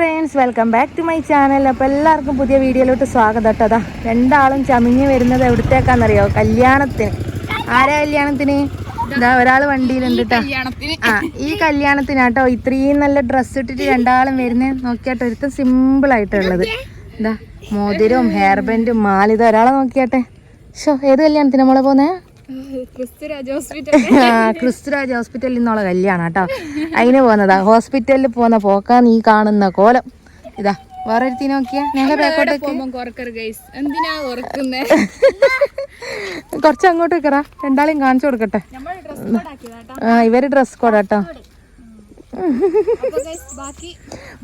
Friends welcome back to my channel അപ്പോൾ എല്ലാവർക്കും പുതിയ വീഡിയോയിലോട്ട് സ്വാഗതം കേട്ടോ. അതാ രണ്ടാളും ചമിഞ്ഞ് വരുന്നത് എവിടത്തേക്കാണെന്നറിയോ? കല്യാണത്തിന്. ആരെ കല്യാണത്തിന്? ഇതാ ഒരാൾ വണ്ടിയിലുണ്ട് കേട്ടോ ആ ഈ കല്യാണത്തിനാട്ടോ ഇത്രയും നല്ല ഡ്രസ്സ് ഇട്ടിട്ട് രണ്ടാളും വരുന്നത് നോക്കിയാട്ടോ ഒരുത്തം സിമ്പിൾ ആയിട്ടുള്ളത്. ഇതാ മോതിരവും ഹെയർ ബാൻഡും മാലിത ഒരാളെ നോക്കിയാട്ടെ. ഷോ ഏത് കല്യാണത്തിന് നമ്മളെ പോന്നേ? ക്രിസ്തുരാജ് ഹോസ്പിറ്റലിൽ നിന്നുള്ള കല്യാണം കേട്ടോ. അതിന് പോകുന്നതാ. ഹോസ്പിറ്റലിൽ പോകുന്ന പോക്കാന്ന് ഈ കാണുന്ന കോലം. ഇതാ വേറെ ഒരുത്തി നോക്കിയാ? ഞങ്ങൾ കുറച്ച് അങ്ങോട്ട് വെക്കറാ രണ്ടാളെയും കാണിച്ചു കൊടുക്കട്ടെ. ആ ഇവർ ഡ്രസ് കോഡ് കേട്ടോ.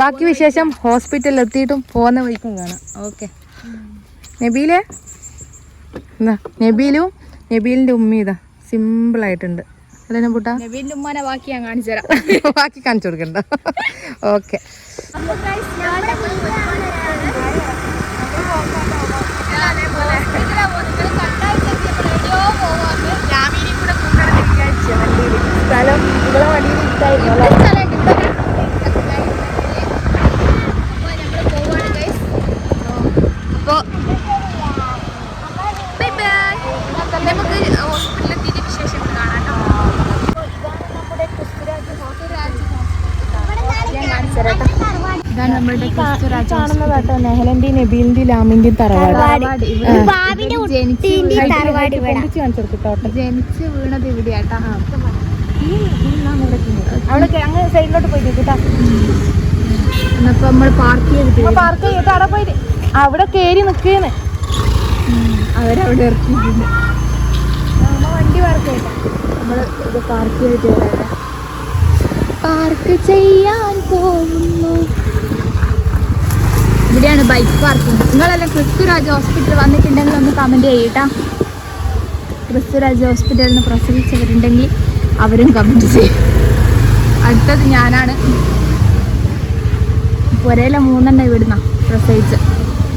ബാക്കി വിശേഷം ഹോസ്പിറ്റലിൽ എത്തിയിട്ടും പോകുന്ന വഴിക്കും കാണാം. ഓക്കെ നബീലെ? നബീലും നബീലിന്റെ ഉമ്മ ഇതാ സിമ്പിൾ ആയിട്ടുണ്ട്. അല്ലേ നബൂട്ടാ നബീന്റെ ഉമ്മനെ ബാക്കി ഞാൻ കാണിച്ചു തരാം. ബാക്കി കാണിച്ചു കൊടുക്കണ്ട. ഓക്കെ സ്ഥലം ഇവിടെ വണ്ടിയിൽ ഇഷ്ടായിരുന്നു അല്ലേ അപ്പോ ബൈ ബൈ നമുക്ക് ഹോസ്പിറ്റലിലെത്തിയിട്ട് വിശേഷങ്ങൾ കാണാം ഇതാണ് നമ്മുടെ ക്രിസ്തുരാജ് കാണുന്നതാട്ടോ നെഹലന്റെ നബീലിന്റെ ലാമിന്റെ തറവാട്. ജനിച്ച് വീണത് ഇവിടെയാട്ടാ. അവിടെ അങ്ങ് സൈഡിലോട്ട് പോയി കേട്ടാ എന്നപ്പോ നമ്മൾ പാർക്ക് ചെയ്തിട്ട് പാർക്ക് ചെയ്തിട്ട് അവിടെ പോയി അവിടെ കേറി നിക്കേന്ന്. അവരവിടെ ഇറക്കിയിട്ടുണ്ട്. വണ്ടി പാർക്ക് ചെയ്താ ഇത് പാർക്ക് ചെയ്തിട്ട് പാർക്ക് ചെയ്യാൻ പോകുന്നു. ഇവിടെയാണ് ബൈക്ക് പാർക്കിംഗ് നിങ്ങളെല്ലാം ക്രിസ്തുരാജ് ഹോസ്പിറ്റൽ വന്നിട്ടുണ്ടെങ്കിൽ ഒന്ന് കമന്റ് ചെയ്യട്ടാ. ക്രിസ്തുരാജ് ഹോസ്പിറ്റലിൽ നിന്ന് പ്രസവിച്ചവരുണ്ടെങ്കിൽ അവരും കമന്റ് ചെയ്യും. അടുത്തത് ഞാനാണ്. ഒരേല മൂന്നെണ്ണം ഇവിടുന്ന പ്രസവിച്ച്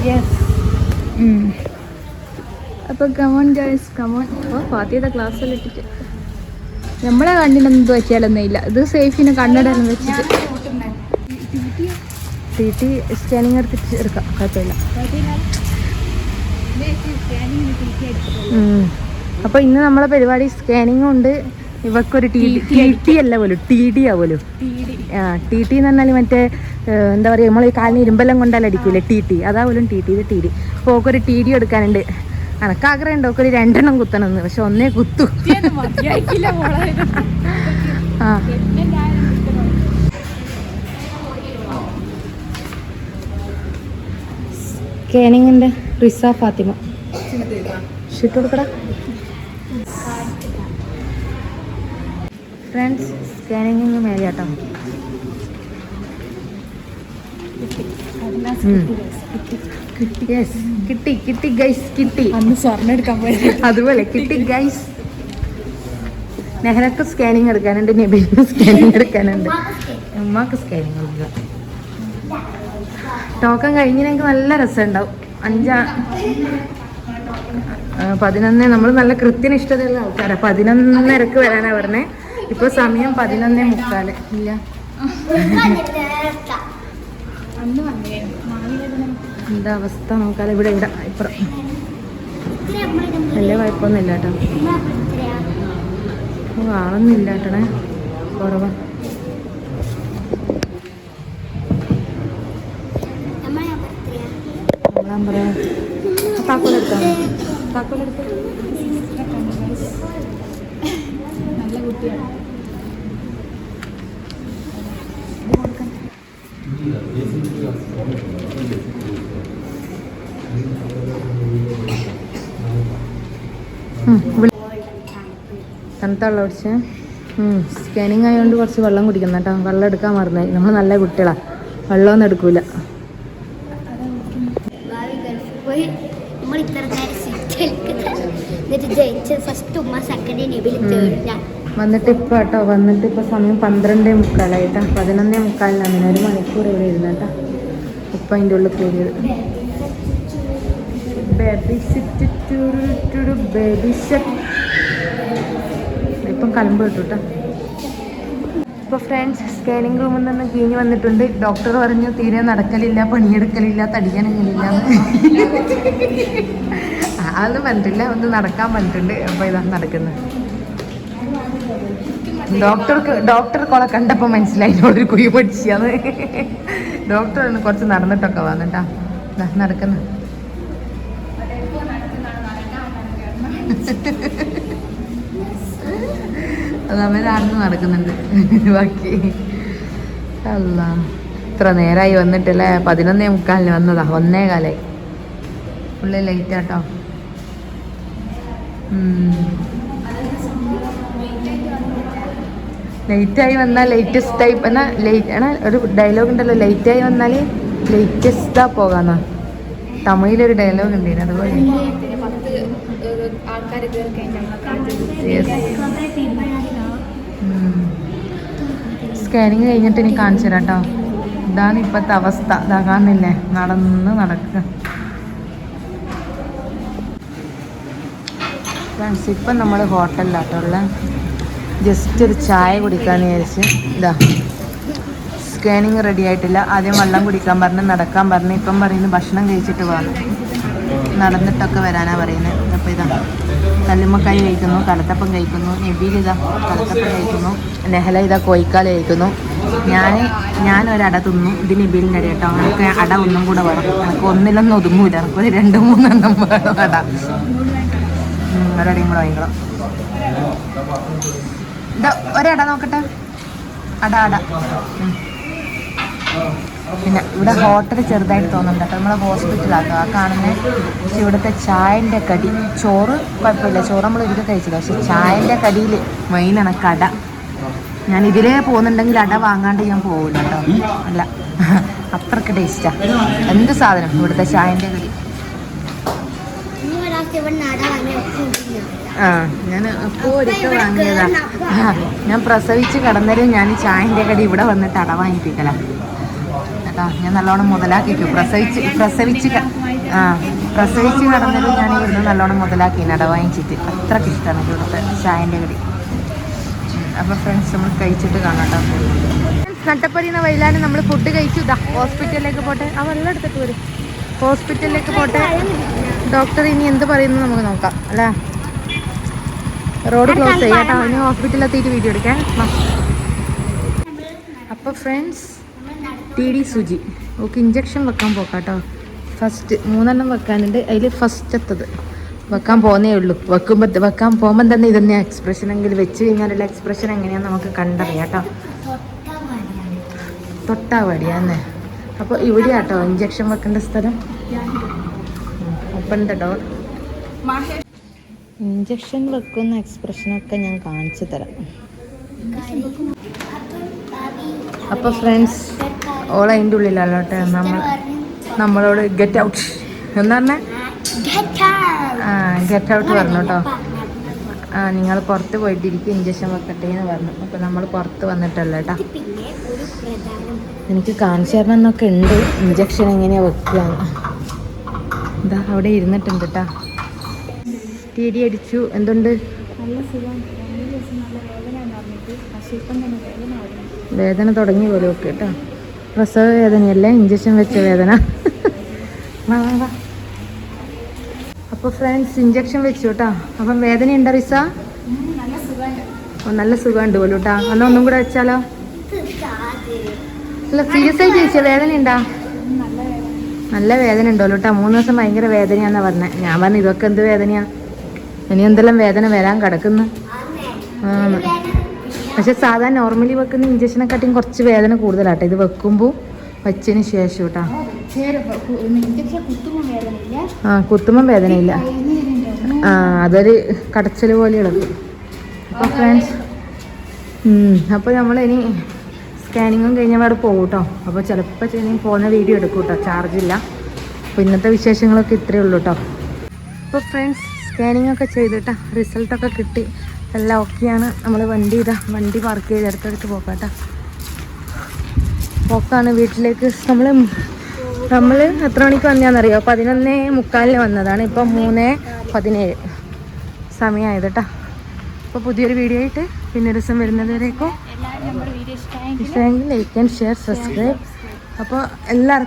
യെസ് അപ്പോൾ കമോൺ ജോയ്സ് കമോൺ അപ്പോൾ ഫാത്തിയുടെ ക്ലാസ്സിൽ ഇട്ടിട്ട്? നമ്മളെ കണ്ണിനൊന്നും പറ്റിയാലൊന്നും ഇല്ല ഇത് സേഫിന് കണ്ണടന്ന് വെച്ചിട്ട്. ടി ടി സ്കാനിങ് എടുത്തിട്ട് എടുക്കാം. കുഴപ്പമില്ല. ഉം. അപ്പൊ ഇന്ന് നമ്മളെ പരിപാടി സ്കാനിങ് ഉണ്ട്. ഇവക്കൊരു ടി ടി അല്ല പോലും ടി ഡി ആവലും ആ ടി ടി എന്ന് പറഞ്ഞാൽ മറ്റേ എന്താ പറയുക നമ്മൾ ഈ കാലിന് ഇരുമ്പെല്ലാം കൊണ്ടല്ല അടിക്കൂലേ? T T. അതാവലും ടി ടി ഇത് ടി ഡി. അപ്പോൾ ഓക്കൊരു ടി ഡി എടുക്കാനുണ്ട്. അനക്ക് ആഗ്രഹം ഉണ്ട് ഓക്കൊരു രണ്ടെണ്ണം കുത്തണമെന്ന്. പക്ഷെ ഒന്നേ കുത്തു. ആ. സ്കാനിങ്ങിന്റെ റിസ ഫാത്തിമ. ഷിട്ട് കൊടുക്കടാ ഫ്രണ്ട്സ് സ്കാനിങ്ങിന് മേലെ കേട്ടോ കിട്ടി ഗൈസ് കിട്ടി. അന്ന് സ്വർണം എടുക്കാൻ പോയത്. അതുപോലെ കിട്ടി ഗൈസ് നെഹ്റക്ക് സ്കാനിങ് എടുക്കാനുണ്ട് നബീലിന് സ്കാനിങ് എടുക്കാനുണ്ട്. ഉമ്മാക്ക് സ്കാനിങ് എടുക്കുക ടോക്കൺ കഴിഞ്ഞിനെങ്കിൽ നല്ല രസമുണ്ടാവും. അഞ്ചാ പതിനൊന്ന് നമ്മൾ നല്ല കൃത്യനിഷ്ഠതയുള്ള ആൾക്കാരാണ് പതിനൊന്നരക്ക് വരാനാ പറഞ്ഞേ. ഇപ്പൊ സമയം പതിനൊന്നേ മുക്കാൽ. ഇല്ല. എന്താ അവസ്ഥ നോക്കാതെ ഇവിടെ ഇവിടെ ഇപ്പുറം. വലിയ കുഴപ്പമൊന്നുമില്ല കേട്ടോ ആളൊന്നും ഇല്ലാട്ടണേ കേട്ടണേ കുറവാ. പറയാ താക്കോലെടുത്തോ? താക്കോലെടുത്തോ? നല്ല കുട്ടിയാണ്. തണുത്ത വെള്ളം സ്കാനിങ് ആയതുകൊണ്ട് കുറച്ച് വെള്ളം കുടിക്കണം കേട്ടോ. വെള്ളം എടുക്കാൻ മറന്നായി. നമ്മൾ നല്ല കുട്ടികളാ. വെള്ളമൊന്നും എടുക്കൂല ഭാവി ഗൾഫിൽ പോയി നമ്മൾ ഇത്ര നേരം സീറ്റ് എന്നിട്ട് ജയിച്ച് ഫസ്റ്റ് ഉമ്മ സെക്കൻഡ് നെബിൽ തേർഡ് ഞാൻ വന്നിട്ട് ഇപ്പം കേട്ടോ വന്നിട്ട് ഇപ്പം സമയം പന്ത്രണ്ടേ മുക്കാലായിട്ടാ. പതിനൊന്നേ മുക്കാലിനാണ് ഒരു മണിക്കൂർ ഇവിടെ ഇരുന്നേട്ടാ ഇപ്പം അതിന്റെ ഉള്ളിൽ കൂടിയത് ബേബി സിറ്റ് ബേബി സെറ്റ് ഇപ്പം കലമ്പ് കിട്ടും കേട്ടോ. അപ്പോൾ ഫ്രണ്ട്സ് സ്കാനിങ് റൂമിൽ നിന്ന് കീഞ്ഞ് വന്നിട്ടുണ്ട്. ഡോക്ടർ പറഞ്ഞു തീരെ നടക്കലില്ല പണിയെടുക്കലില്ല തടിക്കാനൊന്നുമില്ല. അതൊന്നും പറഞ്ഞിട്ടില്ല. ഒന്ന് നടക്കാൻ പറഞ്ഞിട്ടുണ്ട്. അപ്പോൾ ഇതാണ് നടക്കുന്നത്. ഡോക്ടർക്ക് ഡോക്ടർ കൊളെ കണ്ടപ്പോൾ മനസ്സിലായി. ഒരു കുഴി പഠിച്ചാന്ന് ഡോക്ടർ കുറച്ച് നടന്നിട്ടൊക്കെ വന്നിട്ടാ. നടക്കുന്ന നടക്കുന്നു. അത് അവരാണെന്ന് നടക്കുന്നുണ്ട്. ബാക്കി. അല്ല. ഇത്ര നേരമായി വന്നിട്ടല്ലേ? പതിനൊന്നേ മുക്കാലിന് വന്നതാ. ഒന്നേ കാലായി ഫുള്ള് ലേറ്റ് ആട്ടോ ലേറ്റായി വന്നാൽ ലേറ്റസ്റ്റ് ആയി എന്നാൽ ലേറ്റ് ആണ് ഒരു ഡയലോഗ് ഉണ്ടല്ലോ ലേറ്റായി വന്നാൽ ലേറ്റസ്റ്റാ പോകാന്ന. തമിഴിലൊരു ഡയലോഗ് ഉണ്ടായിരുന്നു അതുപോലെ. സ്കാനിങ് കഴിഞ്ഞിട്ട് ഇനി കാണിച്ചു തരാം കേട്ടോ ഇതാണ് ഇപ്പോഴത്തെ അവസ്ഥ. ഇതാകാന്നില്ലേ നടന്ന് നടക്കുക ഫ്രണ്ട്സ് ഇപ്പം നമ്മൾ ഹോട്ടലിലാട്ടോ ഉള്ള. ജസ്റ്റ് ഒരു ചായ കുടിക്കാന്ന് വിചാരിച്ച്. ഇതാ. സ്കാനിങ് റെഡി ആയിട്ടില്ല. ആദ്യം വെള്ളം കുടിക്കാൻ പറഞ്ഞ് നടക്കാൻ പറഞ്ഞ്. ഇപ്പം പറയുന്നു ഭക്ഷണം കഴിച്ചിട്ട് പോകാം നടന്നിട്ടൊക്കെ വരാനാ പറയുന്നത് അപ്പോൾ ഇതാ. കല്ലുമ്മക്കായി കഴിക്കുന്നു കടത്തപ്പം കഴിക്കുന്നു നബീൽ ഇതാ കടത്തപ്പം കഴിക്കുന്നു നെഹല ഇതാ കോയിക്കാൽ കഴിക്കുന്നു. ഞാൻ ഞാൻ തിന്നു. ഇത് നബീലിന്റെ അട കേട്ടോ. എനിക്ക് അട ഒന്നും കൂടെ വേണം എനിക്ക് ഒന്നിലൊന്നും ഒതുങ്ങൂല. എനിക്ക് രണ്ട് മൂന്നെണ്ണം വേണം അട ഒരടയും കൂടെ വാങ്ങിക്കണം. ഒരട നോക്കട്ടെ. അട അട. പിന്നെ ഇവിടെ ഹോട്ടൽ ചെറുതായിട്ട് തോന്നുന്നുണ്ട്. കേട്ടോ നമ്മളെ ഹോസ്പിറ്റലാട്ടോ. ആ കാണുന്നത് പക്ഷെ ഇവിടുത്തെ ചായന്റെ കടി. ചോറ് കുഴപ്പമില്ല. ചോറ് നമ്മൾ ഒരിക്കൽ കഴിച്ചത് പക്ഷെ ചായന്റെ കടിയിൽ മെയിനാണ് കട. ഞാൻ ഇതിലേ പോകുന്നുണ്ടെങ്കിൽ അട വാങ്ങാണ്ട് ഞാൻ പോകില്ല കേട്ടോ. അല്ല അത്രയ്ക്ക് ടേസ്റ്റാണ് എന്ത് സാധനം ഇവിടുത്തെ ചായന്റെ കടി. ആ ഞാൻ ഇപ്പോൾ ഒരിക്കൽ വാങ്ങിയതാ. ഞാൻ പ്രസവിച്ച് കിടന്നേരം ഞാൻ ചായന്റെ കടി ഇവിടെ വന്നിട്ട് അട വാങ്ങിപ്പിക്കല. കേട്ടോ ഞാൻ നല്ലോണം മുതലാക്കിക്കും പ്രസവിച്ച് പ്രസവിച്ച് ആ പ്രസവിച്ച് കിടന്നേരം ഞാൻ ഇന്ന് നല്ലോണം മുതലാക്കി അട വാങ്ങിച്ചിട്ട്. അത്രയ്ക്ക് ഇഷ്ടമാണ് ഇവിടുത്തെ ചായന്റെ കടി. അപ്പോൾ ഫ്രണ്ട്സ് നമ്മൾ കഴിച്ചിട്ട് കാണാം കേട്ടോ. നട്ടപ്പരിയുന്ന വൈലാനും നമ്മൾ ഫുഡ് കഴിച്ചു. ഹോസ്പിറ്റലിലേക്ക് പോട്ടെ. ആ വെള്ളം എടുത്തിട്ട് വരും. ഹോസ്പിറ്റലിലേക്ക് പോട്ടെ. ഡോക്ടർ ഇനി എന്ത് പറയുന്നു നമുക്ക് നോക്കാം അല്ലേ? റോഡ് ക്ലോസ് ചെയ്യാം. കേട്ടോ ഇനി ഹോസ്പിറ്റലിൽ എത്തിയിട്ട് വീഡിയോ എടുക്കാം. അപ്പോൾ friends T D Suji okay injection വെക്കാൻ പോക്കാട്ടോ. ഫസ്റ്റ് മൂന്നെണ്ണം വെക്കാനുണ്ട്. അതിൽ ഫസ്റ്റത്തത് വെക്കാൻ പോകുന്നേ ഉള്ളൂ. വെക്കുമ്പോൾ വെക്കാൻ പോകുമ്പോൾ തന്നെ ഇതന്നെ എക്സ്പ്രഷൻ എങ്കിൽ വെച്ച് കഴിഞ്ഞാലുള്ള എക്സ്പ്രഷൻ എങ്ങനെയാണെന്ന് നമുക്ക് കണ്ടറിയാം കേട്ടോ തൊട്ടാവാടിയാന്നേ അപ്പോൾ ഇവിടെ ആട്ടോ ഇഞ്ചക്ഷൻ വെക്കേണ്ട സ്ഥലം. ഓപ്പൺ ദ ഡോർ ഇഞ്ചക്ഷൻ വെക്കുന്ന എക്സ്പ്രഷനൊക്കെ ഞാൻ കാണിച്ചു തരാം. അപ്പോൾ ഫ്രണ്ട്സ് ഓൾ അതിന്റെ ഉള്ളിലല്ലോട്ടെ നമ്മൾ നമ്മളോട് ഗെറ്റ് ഔട്ട് എന്ന് പറഞ്ഞാൽ ആ ഗെറ്റ് ഔട്ട് പറഞ്ഞു കേട്ടോ ആ നിങ്ങൾ പുറത്ത് പോയിട്ടിരിക്കും ഇഞ്ചക്ഷൻ വെക്കട്ടെ എന്ന് പറഞ്ഞു. അപ്പോൾ നമ്മൾ പുറത്ത് വന്നിട്ടല്ലോ കേട്ടോ എനിക്ക് കാണിച്ചു തരണം എന്നൊക്കെ ഉണ്ട്. ഇഞ്ചക്ഷൻ എങ്ങനെയാ വെക്കുക? എന്താ അവിടെ ഇരുന്നിട്ടുണ്ട് കേട്ടാ ഡി അടിച്ചു എന്തുണ്ട് വേദന തുടങ്ങി പോലും ഒക്കെ കേട്ടോ. പ്രസവ വേദനയല്ലേ? ഇഞ്ചക്ഷൻ വെച്ച വേദന. വാ വാ വാ. അപ്പോൾ ഫ്രണ്ട്സ് ഇഞ്ചക്ഷൻ വെച്ചു കേട്ടോ. അപ്പം വേദന ഉണ്ടോ റിസ ഓ, നല്ല സുഖമുണ്ട് പോലും കേട്ടോ. എന്നാൽ ഒന്നും കൂടെ വെച്ചാലോ. അല്ല സീരിയസ് ആയി ചോദിച്ചാൽ വേദന. ഉണ്ടോ നല്ല വേദന ഉണ്ടല്ലോ കേട്ടോ. മൂന്ന് ദിവസം ഭയങ്കര വേദനയാന്നാ പറഞ്ഞത് ഞാൻ പറഞ്ഞു ഇതൊക്കെ എന്ത് വേദനയാ? ഇനി എന്തെല്ലാം വേദന വരാൻ കിടക്കുന്നു? ആണ്. പക്ഷെ സാധാരണ നോർമലി വെക്കുന്ന ഇഞ്ചക്ഷനെക്കാട്ടിയും കുറച്ച് വേദന കൂടുതലാട്ടോ. ഇത് വെക്കുമ്പോൾ വച്ചതിന് ശേഷം കേട്ടോ ആ കുത്തുമ്പം വേദനയില്ല. ആ അതൊരു കടച്ചൽ പോലെ ഇളകും അപ്പോൾ ഫ്രണ്ട്സ് അപ്പോൾ ഇനി സ്കാനിങ്ങും കഴിഞ്ഞപാട് പോകും കേട്ടോ അപ്പോൾ ചിലപ്പോൾ ഇനി പോകുന്ന വീഡിയോ എടുക്കും കേട്ടോ ചാർജില്ല അപ്പോൾ ഇന്നത്തെ വിശേഷങ്ങളൊക്കെ ഇത്രയേ ഉള്ളൂ കേട്ടോ അപ്പോൾ ഫ്രണ്ട്സ് സ്കാനിങ് ഒക്കെ ചെയ്തിട്ടാ. റിസൾട്ടൊക്കെ കിട്ടി. എല്ലാം ഓക്കെയാണ് നമ്മൾ വണ്ടി ഇതാ വണ്ടി പാർക്ക് ചെയ്ത് അടുത്തടുത്ത് പോക്കാട്ടാ. കേട്ടോ പോക്കാണ്. വീട്ടിലേക്ക് നമ്മൾ നമ്മൾ എത്ര മണിക്ക് വന്നതാണെന്നറിയോ പതിനൊന്ന് മുക്കാലിന് വന്നതാണ്. ഇപ്പം മൂന്ന് പതിനേഴ് സമയമായത് കേട്ടോ അപ്പോൾ പുതിയൊരു വീഡിയോ ആയിട്ട് പിന്നെ ദിവസം വരുന്നത് വരേക്കും ലൈക്ക് ആൻഡ് ഷെയർ സബ്സ്ക്രൈബ് അപ്പോൾ എല്ലാവർക്കും